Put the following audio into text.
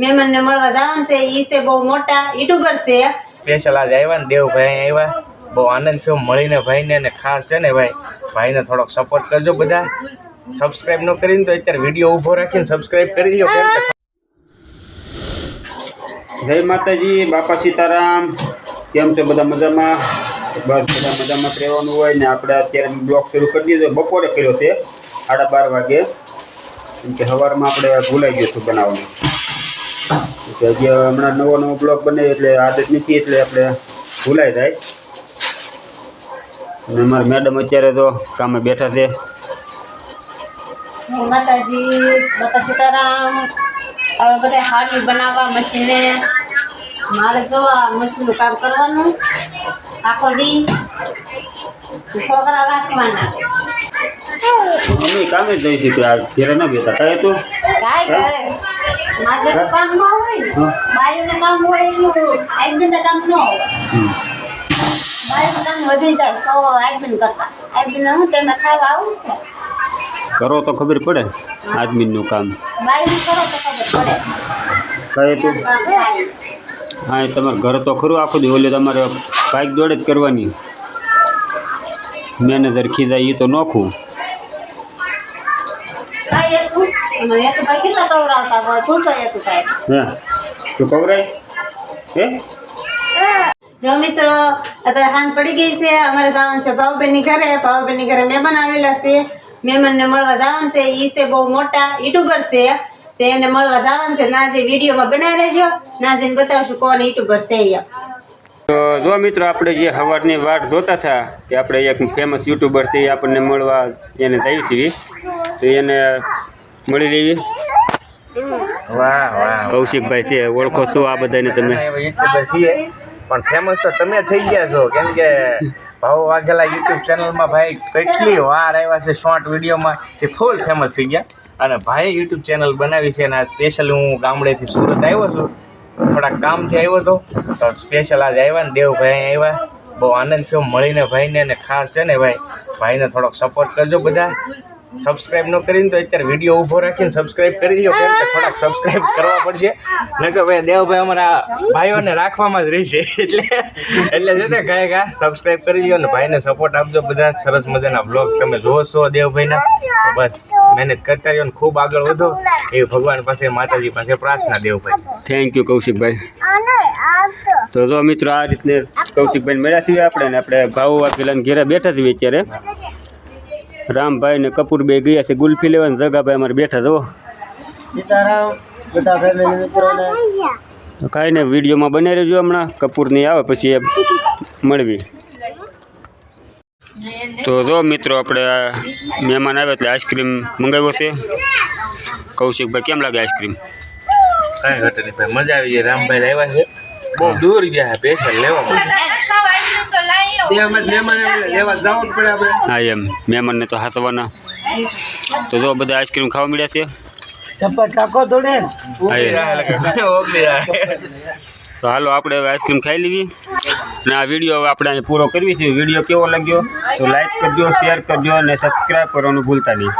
મહેમાનને મળવા જવાનું છે ઈ છે બહુ મોટા યુટ્યુબર છે. સ્પેશિયલ આજે આવ્યા ને દેવભાઈ આવ્યા. બહુ આનંદ થયો મળીને ભાઈને અને ખાસ છે ને ભાઈ ભાઈને થોડોક સપોર્ટ કરજો બધા. સબસ્ક્રાઇબ ન કરીને તો અત્યારે વીડિયો ઊભો રાખીને સબસ્ક્રાઇબ કરી દો જય માતાજી બાપા સીતારામ. કેમ છો બધા મજામાં? બસ બધા મજામાં જ રહેવાનું હોય ને આપણે અત્યારે બ્લોગ શરૂ કરી દીધો. બપોરે કર્યો છે સાડા બાર વાગે. કેમ કે સવારમાં આપણે ભૂલાઈ ગયું હતું બનાવવાનું. હજી હમણાં નવો નવો બ્લોક બને એટલે આદત નથી એટલે આપણે ભૂલાઈ જાય. અને અમારા મેડમ અત્યારે તો કામે બેઠા છે. માતાજી બાપા સીતારામ. હવે બધા હાડી બનાવવા મશીને. મારે જોવા મશીનનું કામ કરવાનું. આખો દી. છોકરા રાખવાના. મમ્મી કામે જ જઈ હતી આ ઘેરે ન બેઠા. કાંઈ તું કાંઈ. મારે કામ ન હોય ને. બાયુને કામ હોય એટલું આઈબીને કામ ન હોય. બાયુનું કામ વધી જાય તો આઈબીન કરતા. આઈબીને હું તેમાં ખાવા આવું છે? કરો તો ખબર પડે આદમીનું કામ. બાયુનું કરો તો ખબર તું પડે કામ થાય. હા એ તમારે ઘર તો ખરું આખું દી ઓલે તમારે બાઇક દોડે જ કરવાની. મેનેજર ખીજાય એ તો નોખું. કાંઈ એક ભાઈ કેટલા કવરાવતા હોય પૂછો એક ભાઈ? હે? તું કવરાય? હે? જો મિત્રો અત્યારે હાંજ પડી ગઈ છે અમારે જવાનું છે ભાવબેનની ઘરે. ભાવબેનની ઘરે મહેમાન આવેલા છે. મહેમાનને મળવા જવાનું છે. એ છે બહુ મોટા યુટ્યુબર છે. તે એને મળવા જવાનું છે. ના જે વિડીયોમાં બનાવી રહેજો ના જઈને બતાવશું કોણ યુટ્યુબર છે એ તો જો મિત્રો આપણે જે સવારની વાટ જોતા હતા કે આપણે એક ફેમસ યુટ્યુબર છે એ આપણને મળવા એને જઈ છીએ. તો એને મળી લેવી વાહ વાહ કૌશિકભાઈ છે ઓળખો છો આ બધાને તમે. પણ ફેમસ તો તમે થઈ ગયા છો. કેમ કે ભાવ વાઘેલા યુટ્યુબ ચેનલમાં ભાઈ કેટલી વાર આવ્યા છે શોર્ટ વિડીયોમાં એ ફૂલ ફેમસ થઈ ગયા. અને ભાઈ યુટ્યુબ ચેનલ બનાવી છે અને આ સ્પેશિયલ હું ગામડેથી સુરત આવ્યો છું. થોડાક કામથી આવ્યો હતો. તો સ્પેશિયલ આજે આવ્યા ને દેવભાઈ આવ્યા. બહુ આનંદ થયો. મળીને ભાઈને અને ખાસ છે ને ભાઈ. ભાઈને થોડોક સપોર્ટ કરજો બધા. સબસ્ક્રાઇબ ન કરીને તો અત્યારે વીડિયો ઊભો રાખીને સબસ્ક્રાઇબ કરી દો કેમ કે થોડાક સબસ્ક્રાઇબ કરવા પડશે. નકર ભાઈ દેવભાઈ અમારા ભાઈઓને રાખવામાં જ રહેશે. એટલે એટલે છે ને કાંઈ કા સબસ્ક્રાઇબ કરી લો ને ભાઈને સપોર્ટ આપજો બધા. સરસ મજાના બ્લોગ તમે જોવો છો દેવભાઈના. તો બસ, મહેનત કરતા રહ્યો ને ખૂબ આગળ વધો. એ ભગવાન પાસે, માતાજી પાસે પ્રાર્થના દેવભાઈ. Thank you Kaushikbhai. તો જો મિત્રો આ રીતને કૌશિકભાઈ મળ્યા છીએ આપણે આપણે ભાવ વાઘેલાને ઘેરે બેઠા છીએ અત્યારે. રામભાઈ ને કપૂરભાઈ ગયા છે. ગુલ્ફી લેવા ને જગાભાઈ અમારે બેઠા જો સીતારામ બધા ફેમિલી મિત્રોને. તો કાંઈ ને વિડીયોમાં બને રહેજો હમણાં. કપૂરની આવે પછી એ મળવી. તો જો મિત્રો આપણે મહેમાન આવે એટલે આઈસ્ક્રીમ મંગાવ્યો છે. કૌશિકભાઈ કેમ લાગે આઈસ્ક્રીમ? કાંઈ ઘટે નહીં ભાઈ મજા આવી જાય રામભાઈ આવ્યા છે. બહુ દૂર ગયા છે સ્પેશિયલ લેવા માટે ત્યાં અમે મહેમાન આવે, લેવા જવું જ પડે આપણે હા એમ. મહેમાનને તો હાથવાના. તો જો બધા આઈસ્ક્રીમ ખાવા મળ્યા છે. તો હાલો આપણે હવે આઈસ્ક્રીમ ખાઈ લેવી. અને આ વીડિયો હવે આપણે અહીં પૂરો કરવી છે. વીડિયો કેવો લાગ્યો? તો લાઈક કરજો શેર કરજો અને સબસ્ક્રાઈબ કરવાનું ભૂલતા નહીં.